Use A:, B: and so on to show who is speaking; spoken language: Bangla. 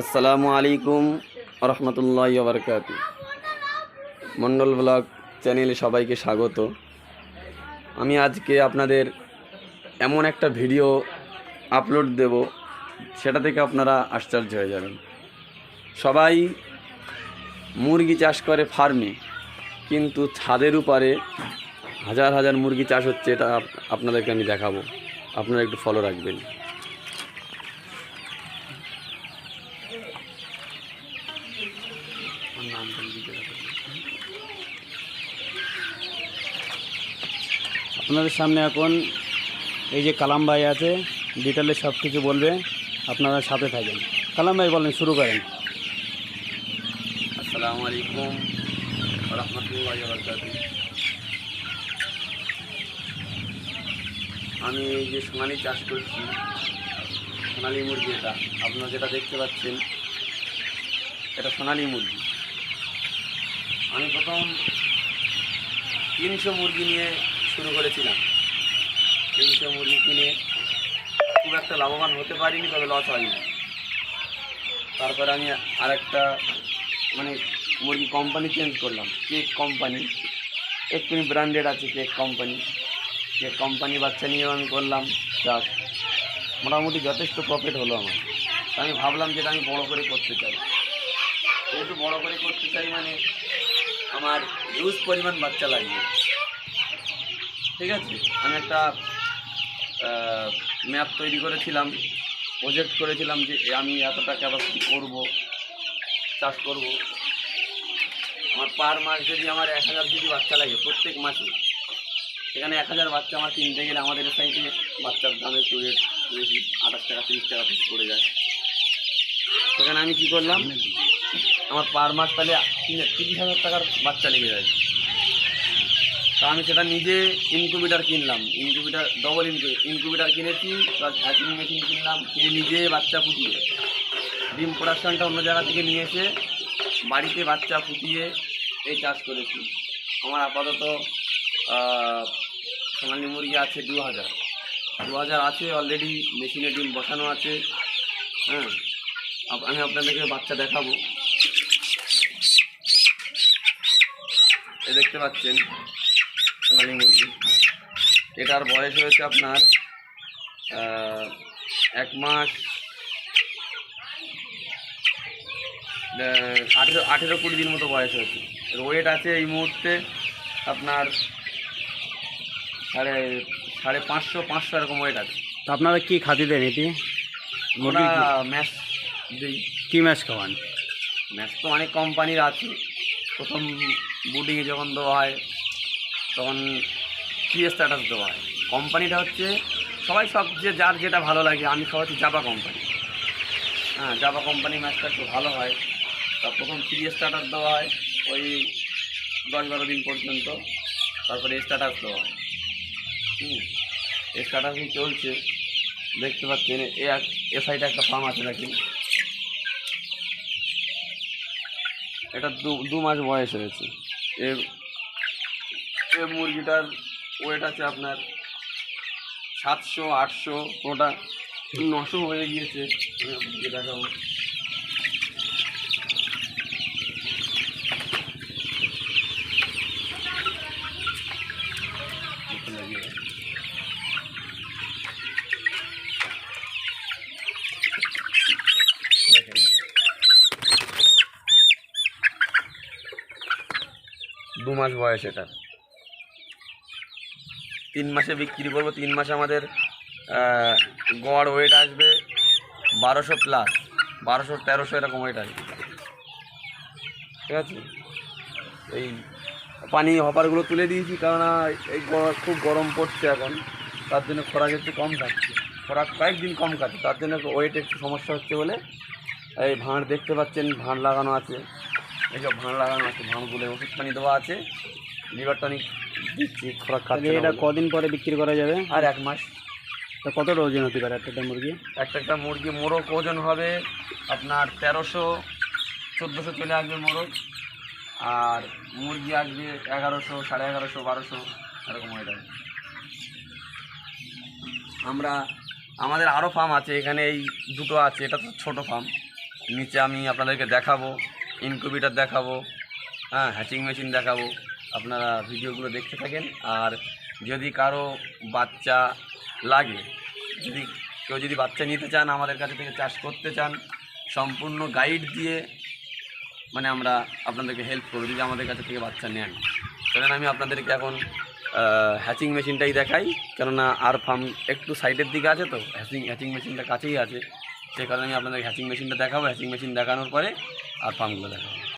A: আসসালামু আলাইকুম রহমতুল্লাহ বারকাত। মন্ডল ব্লগ চ্যানেলে সবাইকে স্বাগত। আমি আজকে আপনাদের এমন একটা ভিডিও আপলোড দেব, সেটা থেকে আপনারা আশ্চর্য হয়ে যাবেন। সবাই মুরগি চাষ করে ফার্মে, কিন্তু ছাদের উপরে হাজার হাজার মুরগি চাষ হচ্ছে, এটা আপনাদেরকে আমি দেখাবো। আপনারা একটু ফলো রাখবেন।
B: আপনাদের সামনে এখন এই যে কালাম ভাই আছে ডিটেলে সব কিছু বলবে, আপনারা সাথে থাকেন। কালাম ভাই, বলেন, শুরু করেন।
A: আসসালামু আলাইকুম রহমতুল্লাহ আমি এই যে সোনালি চাষ করছি, সোনালি মুরগি এটা। আপনারা যেটা দেখতে পাচ্ছেন, এটা সোনালি মুরগি। আমি প্রথম তিনশো মুরগি নিয়ে শুরু করেছিলাম। তিনশো মুরগি কিনে খুব একটা লাভবান হতে পারিনি, তবে লস হয়নি। তারপরে আমি আরেকটা মানে মুরগি কোম্পানি চেঞ্জ করলাম কেক কোম্পানি একটু ব্র্যান্ডেড আছে কেক কোম্পানি কেক কোম্পানি বাচ্চা নিয়েও আমি করলাম, চাষ। মোটামুটি যথেষ্ট প্রফিট হলো আমার। আমি ভাবলাম যেটা আমি বড় করে করতে চাই। যেহেতু বড় করে করতে চাই মানে আমার হিউজ পরিমাণ বাচ্চা লাগবে ঠিক আছে? আমি একটা ম্যাপ তৈরি করেছিলাম প্রজেক্ট করেছিলাম যে আমি এতটা ক্যাপাসিটি করব, চাষ করব। আমার পার মাস যদি আমার এক হাজার যদি বাচ্চা লাগে প্রত্যেক মাসে সেখানে এক হাজার বাচ্চা আমার কিনতে গেলে আমাদের সাইডে বাচ্চার দাম একটু রেট বেশি, আঠাশ টাকা, তিরিশ টাকা পড়ে যায়। সেখানে আমি কি করলাম? আমার পার মাস তাহলে তিরিশ হাজার টাকার বাচ্চা লেগে যায়। তা আমি সেটা নিজে ইনকিউবেটার কিনলাম। ইনকিউবেটার ডবল ইনকিউবেটার কিনেছি প্লাস হ্যাচিং মেশিন কিনলাম কিনে নিজে বাচ্চা ফুটিয়ে। ডিম প্রোডাকশানটা অন্য জায়গা থেকে নিয়ে এসে বাড়িতে বাচ্চা ফুটিয়ে এই চাষ করেছি। আমার আপাতত সোনালি মুরগি আছে দু হাজার। দু হাজার আছে অলরেডি মেশিনে ডিম বসানো আছে। হ্যাঁ আমি আপনাদেরকে বাচ্চা দেখাবো। এ দেখতে পাচ্ছেন সোনালি মুরগি। এটার বয়স হয়েছে আপনার এক মাস আঠেরো আঠেরো কুড়ি দিন মতো বয়স হয়েছে। এর ওয়েট আছে এই মুহূর্তে আপনার সাড়ে সাড়ে পাঁচশো পাঁচশো এরকম ওয়েট আছে।
B: তো আপনারা কী খাতি দেন এটি?
A: ওটা
B: মুরগি
A: ম্যাচ দিই।
B: কি ম্যাচ খাওয়ান?
A: ম্যাচ তো অনেক কোম্পানির আছে। প্রথম বুডিংয়ে যখন দেওয়া হয়, তখন কি স্ট্যাটাস দেওয়া হয়? কোম্পানিটা হচ্ছে, সবাই সব যে যার যেটা ভালো লাগে, আমি সব হচ্ছে জাবা কোম্পানি হ্যাঁ জাবা কোম্পানি ম্যাচটা একটু ভালো হয়। তা প্রথম থ্রি স্টার্টার দেওয়া হয়? ওই দশ বারো দিন পর্যন্ত। তারপরে স্ট্যাটাস দেওয়া হয়। হুম স্ট্যাটাসই চলছে। দেখতে পাচ্ছেন, এ এক- এ সাইডে একটা ফার্ম আছে দেখেন এটা দু মাস বয়স হয়েছে। এ এ মুরগিটার ওয়েট আছে আপনার সাতশো, আটশো কোনোটা নশো হয়ে গিয়েছে। আমি দু মাস বয়স এটা। তিন মাসে বিক্রি করব, তিন মাসে আমাদের গড় ওয়েট আসবে বারোশো প্লাস বারোশো, তেরোশো এরকম ওয়েট আসবে। ঠিক আছে? এই পানি হপারগুলো তুলে দিয়েছি, কেননা এই খুব গরম পড়ছে এখন। তার জন্য খোরাক একটু কম থাকছে খোরাক কয়েকদিন কম খাচ্ছে, তার জন্য ওয়েট একটু সমস্যা হচ্ছে বলে এই ভাঁড় দেখতে পাচ্ছেন, ভাঁড় লাগানো আছে। এই যে ভাঁড় লাগানো আছে ভাঁড়গুলো ওষুধ পানি দেওয়া আছে। লিভার টনিক দিচ্ছি খোরাক খাচ্ছে
B: এটা কদিন পরে বিক্রি করা যাবে?
A: আর এক মাস।
B: তো কতটা ওজন হতে পারে একটা মুরগি?
A: একটা একটা মুরগি মোরগ ওজন হবে আপনার তেরোশো চোদ্দোশো চলে আসবে মোরগ। আর মুরগি আসবে এগারোশো সাড়ে এগারোশো বারোশো এরকম হয়ে যাবে। আমরা আমাদের আরও ফার্ম আছে এখানে এই দুটো আছে এটা তো ছোটো ফার্ম নিচে আমি আপনাদেরকে দেখাবো। ইনকিউবেটার দেখাবো হ্যাঁ হ্যাচিং মেশিন দেখাবো, আপনারা ভিডিওগুলো দেখতে থাকেন। আর যদি কারও বাচ্চা লাগে, যদি কেউ যদি বাচ্চা নিতে চান, আমাদের কাছে থেকে চাষ করতে চান, সম্পূর্ণ গাইড দিয়ে মানে আমরা আপনাদেরকে হেল্প করব, যদি আমাদের কাছে থেকে বাচ্চা নেন। কারণ আমি আপনাদেরকে এখন হ্যাচিং মেশিনটাই দেখাই। কেননা, আর ফার্ম একটু সাইডের দিকে আছে তো হ্যাচিং হ্যাচিং মেশিনটা কাছেই আছে। সেই কারণে আমি আপনাদের হ্যাচিং মেশিনটা দেখাবো হ্যাচিং মেশিন দেখানোর পরে আর ফার্মগুলো দেখাবো।